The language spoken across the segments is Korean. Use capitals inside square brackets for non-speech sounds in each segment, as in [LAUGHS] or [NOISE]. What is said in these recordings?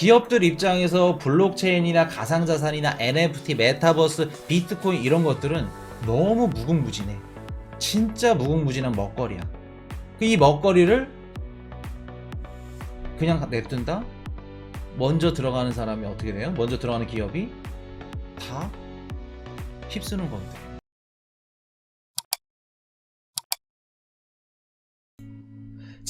기업들 입장에서 블록체인이나 가상자산이나 NFT, 메타버스, 비트코인 이런 것들은 너무 무궁무진해. 진짜 무궁무진한 먹거리야. 그이 먹거리를 그냥 냅둔다? 먼저 들어가는 사람이 어떻게 돼요? 먼저 들어가는 기업이 다 휩쓰는 건데.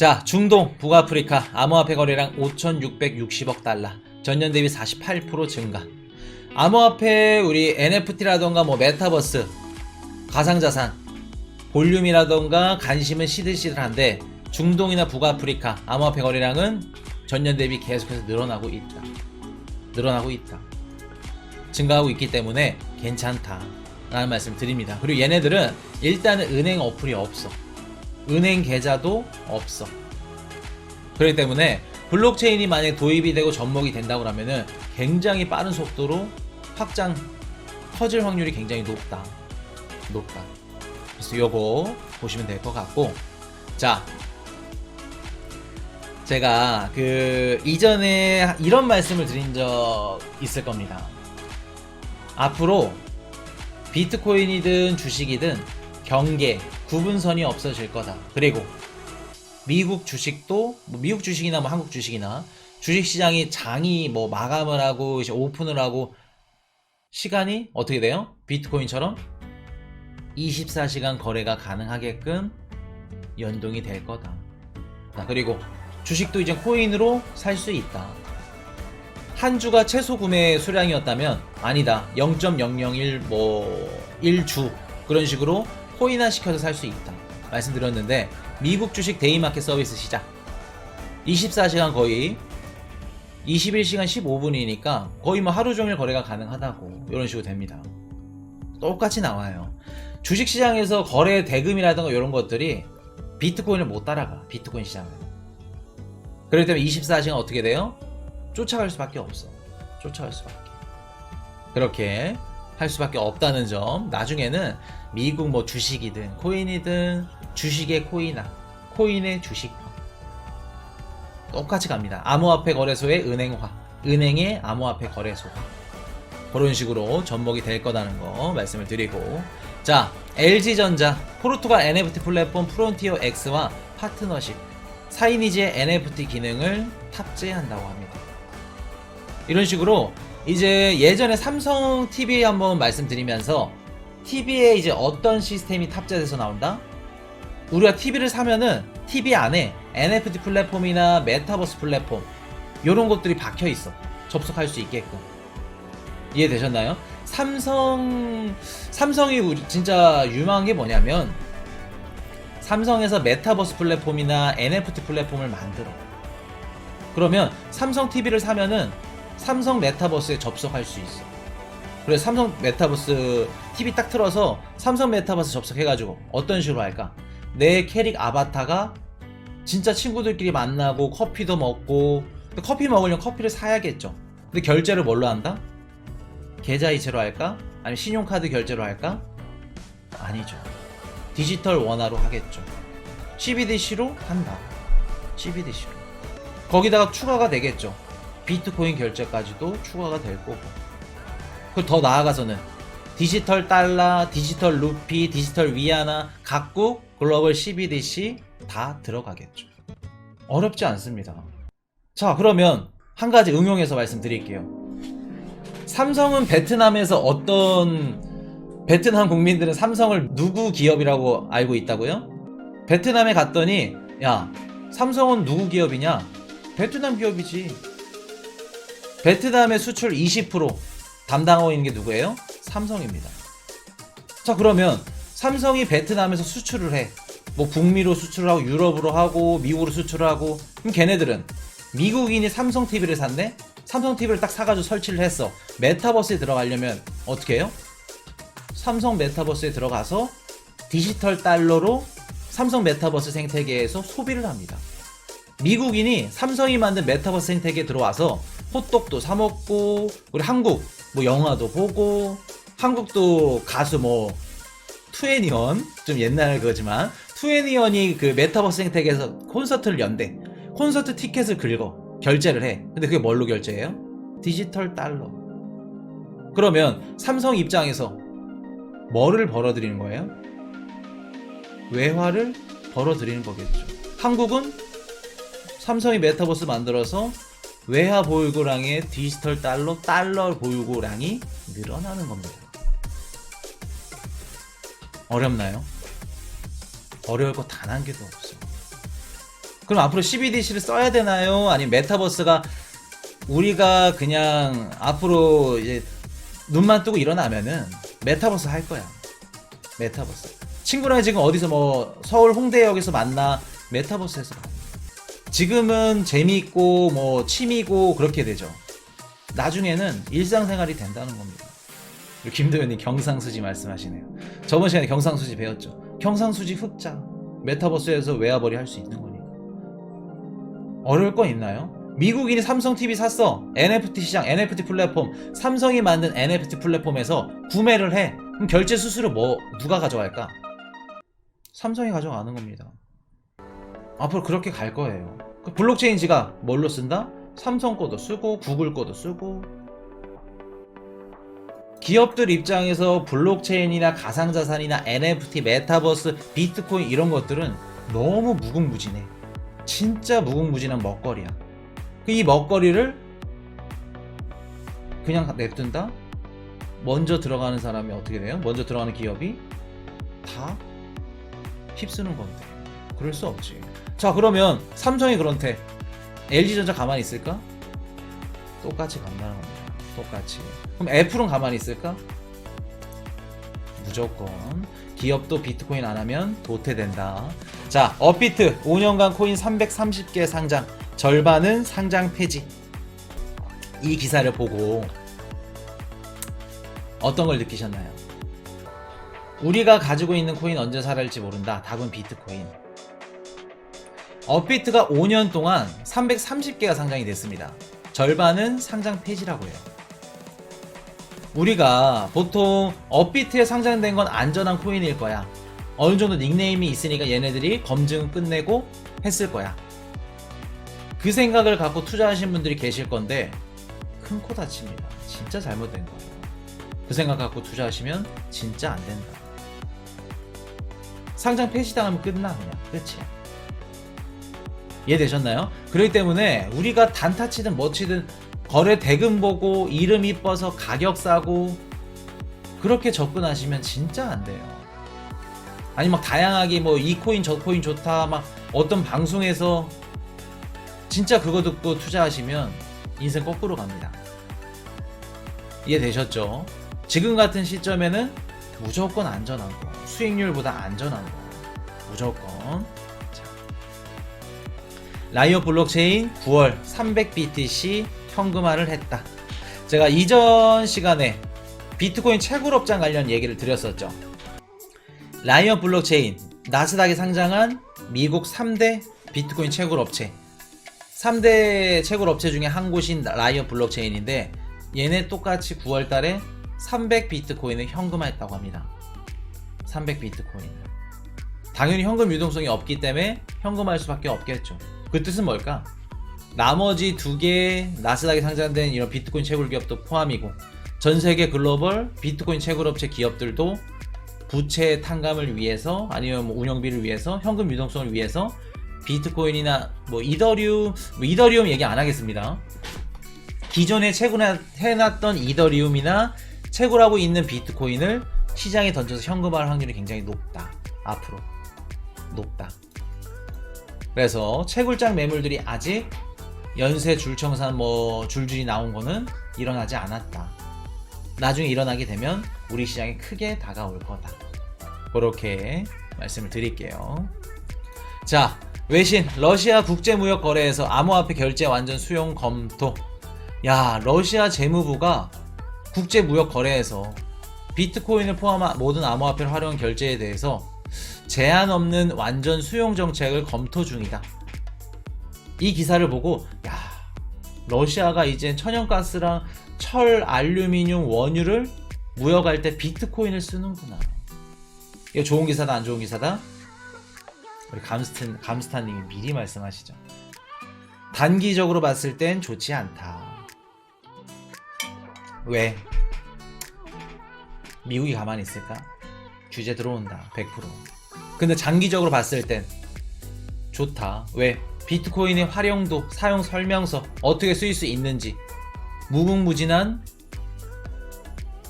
자, 중동, 북아프리카 암호화폐 거래량 5,660억 달러. 전년 대비 48% 증가. 암호화폐 우리 NFT라던가 뭐 메타버스, 가상자산, 볼륨이라던가 관심은 시들시들한데 중동이나 북아프리카 암호화폐 거래량은 전년 대비 계속해서 늘어나고 있다. 늘어나고 있다. 증가하고 있기 때문에 괜찮다. 라는 말씀 드립니다. 그리고 얘네들은 일단은 은행 어플이 없어. 은행 계좌도 없어. 그렇기 때문에 블록체인이 만약 도입이 되고 접목이 된다고 하면은 굉장히 빠른 속도로 확장 커질 확률이 굉장히 높다. 높다. 그래서 요거 보시면 될 것 같고 자 제가 그 이전에 이런 말씀을 드린 적 있을 겁니다. 앞으로 비트코인이든 주식이든 경계 구분선이 없어질 거다. 그리고 미국 주식도 뭐 미국 주식이나 뭐 한국 주식이나 주식 시장이 장이 뭐 마감을 하고 이제 오픈을 하고 시간이 어떻게 돼요? 비트코인처럼 24시간 거래가 가능하게끔 연동이 될 거다. 자, 그리고 주식도 이제 코인으로 살 수 있다. 한 주가 최소 구매 수량이었다면 아니다. 0.001 뭐 1주 그런 식으로 코인화 시켜서 살 수 있다. 말씀드렸는데 미국 주식 데이마켓 서비스 시작. 24시간 거의 21시간 15분이니까 거의 뭐 하루 종일 거래가 가능하다고 이런 식으로 됩니다. 똑같이 나와요. 주식 시장에서 거래 대금이라든가 이런 것들이 비트코인을 못 따라가. 비트코인 시장을. 그렇기 때문에 24시간 어떻게 돼요? 쫓아갈 수밖에 없어. 쫓아갈 수밖에. 그렇게 할 수밖에 없다는 점. 나중에는 미국 뭐 주식이든 코인이든 주식의 코인화, 코인의 주식화. 똑같이 갑니다. 암호화폐 거래소의 은행화, 은행의 암호화폐 거래소화. 그런 식으로 접목이 될 거라는 거 말씀을 드리고 자 LG전자 포르투갈 NFT 플랫폼 프론티어 X와 파트너십 사이니지의 NFT 기능을 탑재한다고 합니다. 이런 식으로 이제 예전에 삼성 TV 한번 말씀드리면서 TV에 이제 어떤 시스템이 탑재돼서 나온다? 우리가 TV를 사면은 TV 안에 NFT 플랫폼이나 메타버스 플랫폼 이런 것들이 박혀 있어 접속할 수 있게끔 이해되셨나요? 삼성 삼성이 우리 진짜 유명한 게 뭐냐면 삼성에서 메타버스 플랫폼이나 NFT 플랫폼을 만들어. 그러면 삼성 TV를 사면은 삼성 메타버스에 접속할 수 있어. 그래서 삼성 메타버스 TV 딱 틀어서 삼성 메타버스 접속해가지고 어떤 식으로 할까? 내 캐릭 아바타가 진짜 친구들끼리 만나고 커피도 먹고 커피 먹으려면 커피를 사야겠죠. 근데 결제를 뭘로 한다? 계좌이체로 할까? 아니면 신용카드 결제로 할까? 아니죠. 디지털 원화로 하겠죠. CBDC로 한다. CBDC로. 거기다가 추가가 되겠죠. 비트코인 결제까지도 추가가 될 거고. 그리고 더 나아가서는 디지털 달러, 디지털 루피, 디지털 위안화, 각국 글로벌 CBDC 다 들어가겠죠. 어렵지 않습니다. 자, 그러면 한 가지 응용해서 말씀드릴게요. 삼성은 베트남에서 어떤 베트남 국민들은 삼성을 누구 기업이라고 알고 있다고요? 베트남에 갔더니 야 삼성은 누구 기업이냐? 베트남 기업이지. 베트남의 수출 20% 담당하고 있는 게 누구예요? 삼성입니다. 자 그러면 삼성이 베트남에서 수출을 해. 뭐 북미로 수출하고 유럽으로 하고 미국으로 수출하고 그럼 걔네들은 미국인이 삼성 TV를 샀네? 삼성 TV를 딱 사가지고 설치를 했어. 메타버스에 들어가려면 어떻게 해요? 삼성 메타버스에 들어가서 디지털 달러로 삼성 메타버스 생태계에서 소비를 합니다. 미국인이 삼성이 만든 메타버스 생태계에 들어와서 호떡도 사 먹고 우리 한국 뭐 영화도 보고 한국도 가수 뭐 투애니언 좀 옛날 그거지만 투애니언이 그 메타버스 생태계에서 콘서트를 연대 콘서트 티켓을 긁어 결제를 해. 근데 그게 뭘로 결제해요? 디지털 달러. 그러면 삼성 입장에서 뭐를 벌어들이는 거예요? 외화를 벌어들이는 거겠죠. 한국은 삼성이 메타버스 만들어서 외화 보유고량의 디지털 달러, 달러 보유고량이 늘어나는 겁니다. 어렵나요? 어려울 거 단 한 개도 없어. 그럼 앞으로 CBDC를 써야 되나요? 아니면 메타버스가 우리가 그냥 앞으로 이제 눈만 뜨고 일어나면은 메타버스 할 거야. 메타버스. 친구랑 지금 어디서 뭐 서울 홍대역에서 만나 메타버스에서 만나. 지금은 재미있고 뭐 취미고 그렇게 되죠. 나중에는 일상생활이 된다는 겁니다. 우리 김도현님 경상수지 말씀하시네요. 저번 시간에 경상수지 배웠죠. 경상수지 흑자. 메타버스에서 외화벌이 할 수 있는 거니까. 어려울 거 있나요? 미국인이 삼성 TV 샀어. NFT 시장, NFT 플랫폼. 삼성이 만든 NFT 플랫폼에서 구매를 해. 그럼 결제 수수료 뭐 누가 가져갈까? 삼성이 가져가는 겁니다. 앞으로 그렇게 갈 거예요. 그 블록체인 지가 뭘로 쓴다? 삼성 거도 쓰고 구글 거도 쓰고 기업들 입장에서 블록체인이나 가상자산이나 NFT, 메타버스, 비트코인 이런 것들은 너무 무궁무진해. 진짜 무궁무진한 먹거리야. 그이 먹거리를 그냥 냅둔다? 먼저 들어가는 사람이 어떻게 돼요? 먼저 들어가는 기업이 다 휩쓰는 건데. 그럴 수 없지. 자, 그러면 삼성이 그런데 LG전자 가만히 있을까? 똑같이 간다는 겁니다. 똑같이. 그럼 애플은 가만히 있을까? 무조건 기업도 비트코인 안 하면 도태된다. 자, 업비트 5년간 코인 330개 상장, 절반은 상장 폐지. 이 기사를 보고 어떤 걸 느끼셨나요? 우리가 가지고 있는 코인 언제 살아날지 모른다. 답은 비트코인. 업비트가 5년 동안 330개가 상장이 됐습니다. 절반은 상장 폐지라고 해요. 우리가 보통 업비트에 상장된 건 안전한 코인일 거야. 어느 정도 닉네임이 있으니까 얘네들이 검증 끝내고 했을 거야. 그 생각을 갖고 투자하신 분들이 계실 건데 큰 코 다칩니다. 진짜 잘못된 거예요. 그 생각 갖고 투자하시면 진짜 안 된다. 상장 폐지당하면 끝나 그냥 끝이야. 이해되셨나요? 그렇기 때문에 우리가 단타 치든 뭐 치든 거래 대금 보고 이름 이뻐서 가격 싸고 그렇게 접근하시면 진짜 안 돼요. 아니 막 다양하게 뭐 이 코인 저 코인 좋다 막 어떤 방송에서 진짜 그거 듣고 투자하시면 인생 거꾸로 갑니다. 이해되셨죠? 지금 같은 시점에는 무조건 안전한 거, 수익률보다 안전한 거, 무조건. 자. 라이어 블록체인 9월 300BTC 현금화를 했다. 제가 이전 시간에 비트코인 채굴업장 관련 얘기를 드렸었죠. 라이어 블록체인 나스닥에 상장한 미국 3대 비트코인 채굴업체 3대 채굴업체 중에 한 곳인 라이어 블록체인인데 얘네 똑같이 9월 달에 300 비트코인을 현금화했다고 합니다. 300 비트코인을. 당연히 현금 유동성이 없기 때문에 현금화할 수밖에 없겠죠. 그 뜻은 뭘까? 나머지 두 개의 나스닥에 상장된 이런 비트코인 채굴 기업도 포함이고 전 세계 글로벌 비트코인 채굴 업체 기업들도 부채 탕감을 위해서 아니면 뭐 운영비를 위해서 현금 유동성을 위해서 비트코인이나 뭐 이더리움 뭐 이더리움 얘기 안 하겠습니다. 기존에 채굴해놨던 이더리움이나 채굴하고 있는 비트코인을 시장에 던져서 현금화할 확률이 굉장히 높다. 앞으로 높다. 그래서 채굴장 매물들이 아직 연쇄 줄청산 뭐 줄줄이 나온 거는 일어나지 않았다. 나중에 일어나게 되면 우리 시장에 크게 다가올 거다. 그렇게 말씀을 드릴게요. 자, 외신 러시아 국제무역 거래에서 암호화폐 결제 완전 수용 검토. 야, 러시아 재무부가 국제무역 거래에서 비트코인을 포함한 모든 암호화폐를 활용한 결제에 대해서 제한 없는 완전 수용 정책을 검토 중이다. 이 기사를 보고 야, 러시아가 이제 천연가스랑 철, 알루미늄, 원유를 무역할 때 비트코인을 쓰는구나. 이거 좋은 기사다, 안 좋은 기사다? 우리 감스탄, 감스탄님이 미리 말씀하시죠. 단기적으로 봤을 땐 좋지 않다. 왜? 미국이 가만히 있을까? 규제 들어온다. 100%. 근데 장기적으로 봤을 땐 좋다. 왜? 비트코인의 활용도, 사용 설명서, 어떻게 쓰일 수 있는지 무궁무진한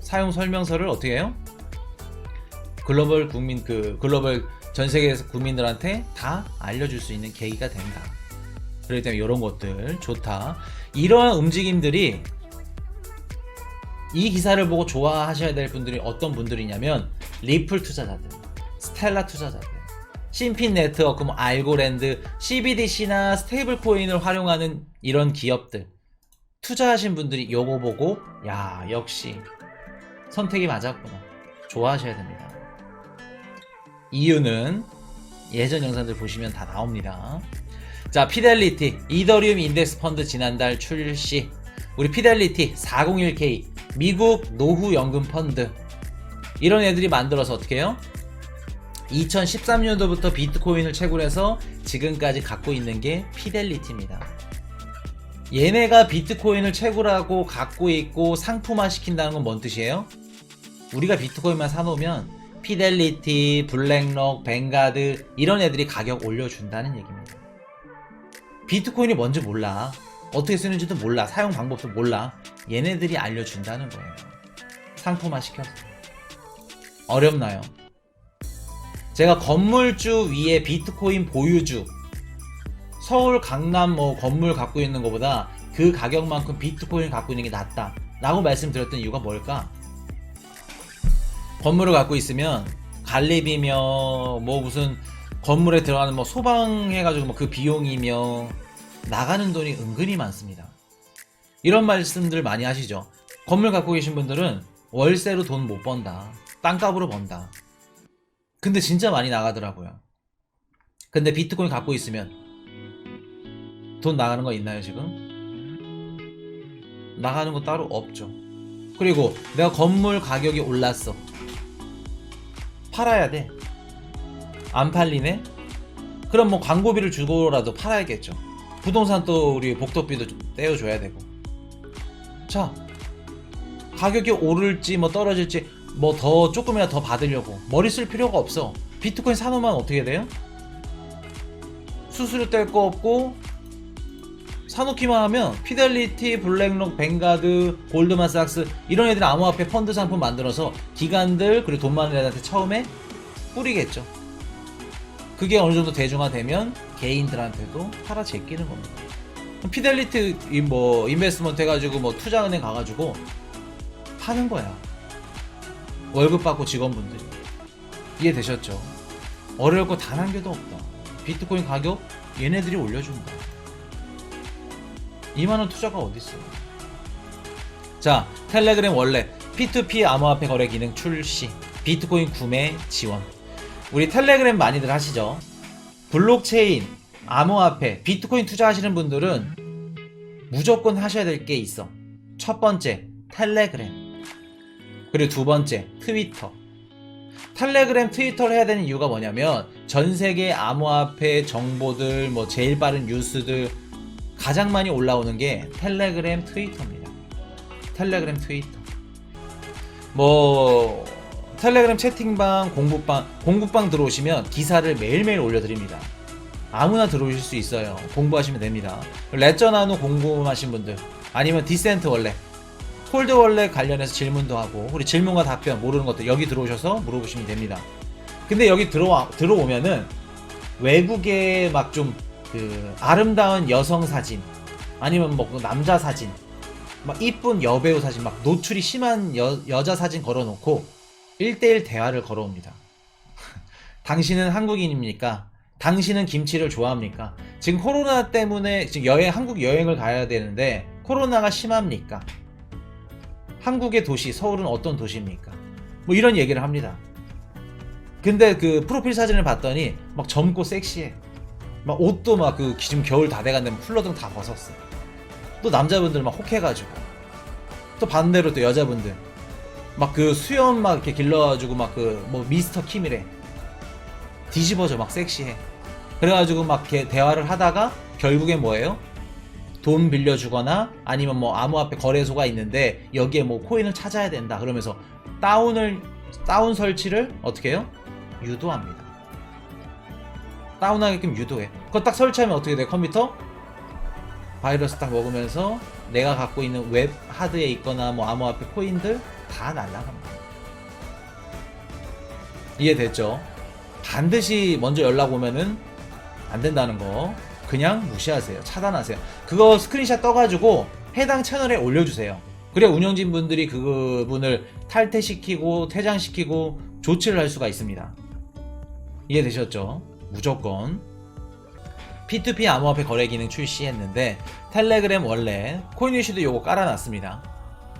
사용 설명서를 어떻게 해요? 글로벌 국민 그 글로벌 전 세계 국민들한테 다 알려줄 수 있는 계기가 된다. 그렇기 때문에 이런 것들 좋다. 이러한 움직임들이 이 기사를 보고 좋아하셔야 될 분들이 어떤 분들이냐면 리플 투자자들, 스텔라 투자자들, 심핀 네트워크, 뭐 알고랜드, CBDC나 스테이블 코인을 활용하는 이런 기업들 투자하신 분들이 요거 보고 야 역시 선택이 맞았구나 좋아하셔야 됩니다. 이유는 예전 영상들 보시면 다 나옵니다. 자, 피델리티 이더리움 인덱스 펀드 지난달 출시. 우리 피델리티 401k 미국 노후 연금 펀드 이런 애들이 만들어서 어떻게 해요? 2013년도부터 비트코인을 채굴해서 지금까지 갖고 있는 게 피델리티입니다. 얘네가 비트코인을 채굴하고 갖고 있고 상품화 시킨다는 건 뭔 뜻이에요? 우리가 비트코인만 사놓으면 피델리티, 블랙록, 뱅가드 이런 애들이 가격 올려준다는 얘기입니다. 비트코인이 뭔지 몰라. 어떻게 쓰는지도 몰라. 사용 방법도 몰라. 얘네들이 알려준다는 거예요. 상품화 시켜서. 어렵나요? 제가 건물주 위에 비트코인 보유주 서울 강남 뭐 건물 갖고 있는 것보다 그 가격만큼 비트코인 갖고 있는 게 낫다 라고 말씀드렸던 이유가 뭘까? 건물을 갖고 있으면 관리비며 뭐 무슨 건물에 들어가는 뭐 소방 해가지고 뭐 그 비용이며 나가는 돈이 은근히 많습니다. 이런 말씀들 많이 하시죠. 건물 갖고 계신 분들은 월세로 돈 못 번다. 땅값으로 번다. 근데 진짜 많이 나가더라고요. 근데 비트코인 갖고 있으면 돈 나가는 거 있나요 지금? 나가는 거 따로 없죠. 그리고 내가 건물 가격이 올랐어. 팔아야 돼. 안 팔리네? 그럼 뭐 광고비를 주고라도 팔아야겠죠. 부동산 또 우리 복도비도 좀 떼어줘야 되고. 자, 가격이 오를지 뭐 떨어질지 뭐 더 조금이라도 더 받으려고 머리 쓸 필요가 없어. 비트코인 사놓으면 어떻게 돼요? 수수료 뗄 거 없고 사놓기만 하면 피델리티, 블랙록, 뱅가드, 골드만삭스 이런 애들이 암호화폐 펀드 상품 만들어서 기관들 그리고 돈 많은 애들한테 처음에 뿌리겠죠. 그게 어느 정도 대중화되면 개인들한테도 팔아 제끼는 겁니다. 피델리티 이뭐 인베스트먼트 해가지고 뭐 투자은행 가가지고 파는 거야. 월급 받고 직원분들이 이해되셨죠? 어려울 거 단 한 개도 없다. 비트코인 가격 얘네들이 올려준다. 2만원 투자가 어딨어. 자, 텔레그램 원래 P2P 암호화폐 거래 기능 출시, 비트코인 구매 지원. 우리 텔레그램 많이들 하시죠? 블록체인, 암호화폐, 비트코인 투자하시는 분들은 무조건 하셔야 될 게 있어. 첫 번째, 텔레그램. 그리고 두 번째, 트위터. 텔레그램, 트위터를 해야 되는 이유가 뭐냐면 전 세계 암호화폐 정보들, 뭐 제일 빠른 뉴스들 가장 많이 올라오는 게 텔레그램, 트위터입니다. 텔레그램, 트위터. 뭐 텔레그램 채팅방, 공부방, 공부방 들어오시면 기사를 매일매일 올려드립니다. 아무나 들어오실 수 있어요. 공부하시면 됩니다. 레저 나누 궁금하신 분들, 아니면 디센트 원래, 원래 관련해서 질문도 하고, 우리 질문과 답변 모르는 것들 여기 들어오셔서 물어보시면 됩니다. 근데 여기 들어와, 들어오면은 외국의 막 좀 그 아름다운 여성 사진, 아니면 뭐그 남자 사진, 막 이쁜 여배우 사진, 막 노출이 심한 여, 여자 사진 걸어놓고 1대1 대화를 걸어옵니다. [LAUGHS] 당신은 한국인입니까? 당신은 김치를 좋아합니까? 지금 코로나 때문에 지금 여행, 한국 여행을 가야 되는데 코로나가 심합니까? 한국의 도시, 서울은 어떤 도시입니까? 뭐 이런 얘기를 합니다. 근데 그 프로필 사진을 봤더니 막 젊고 섹시해. 막 옷도 막 그 지금 겨울 다 돼간다면 쿨러등 다 벗었어. 또 남자분들 막 혹해가지고. 또 반대로 또 여자분들. 막 그 수염 막 이렇게 길러가지고 막 그 뭐 미스터 킴이래. 뒤집어져 막 섹시해. 그래가지고 막 이렇게 대화를 하다가 결국엔 뭐예요? 돈 빌려주거나 아니면 뭐 암호화폐 거래소가 있는데 여기에 뭐 코인을 찾아야 된다 그러면서 다운을 다운 설치를 어떻게 해요? 유도합니다. 다운하게끔 유도해. 그거 딱 설치하면 어떻게 돼? 컴퓨터 바이러스 딱 먹으면서 내가 갖고 있는 웹 하드에 있거나 뭐 암호화폐 코인들 다 날라갑니다. 이해됐죠? 반드시 먼저 연락 오면은 안 된다는 거 그냥 무시하세요. 차단하세요. 그거 스크린샷 떠가지고 해당 채널에 올려주세요. 그래 운영진 분들이 그분을 탈퇴시키고 퇴장시키고 조치를 할 수가 있습니다. 이해되셨죠? 무조건 P2P 암호화폐 거래 기능 출시했는데 텔레그램 원래 코인위시도 요거 깔아놨습니다.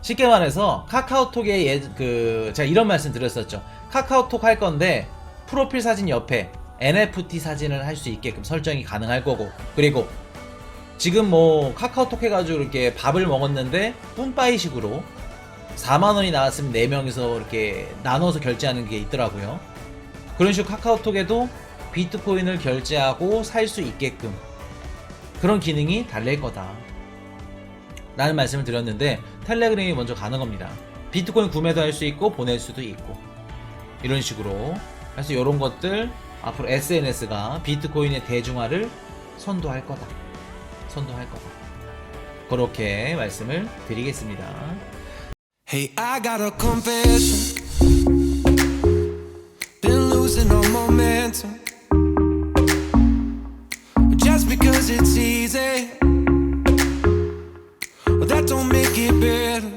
쉽게 말해서 카카오톡에 예, 그 제가 이런 말씀 드렸었죠. 카카오톡 할 건데 프로필 사진 옆에 NFT 사진을 할 수 있게끔 설정이 가능할 거고 그리고 지금 뭐 카카오톡 해가지고 이렇게 밥을 먹었는데 뿜빠이식으로 4만 원이 나왔으면 4명이서 이렇게 나눠서 결제하는 게 있더라고요. 그런 식으로 카카오톡에도 비트코인을 결제하고 살 수 있게끔 그런 기능이 달릴 거다. 라는 말씀을 드렸는데 텔레그램이 먼저 가는 겁니다. 비트코인 구매도 할 수 있고 보낼 수도 있고 이런 식으로 그래서 이런 것들 앞으로 SNS가 비트코인의 대중화를 선도할 거다. 선도할 거다. 그렇게 말씀을 드리겠습니다. Hey, I got a confession. Been losing all momentum. Just because it's easy. Well, that don't make it better.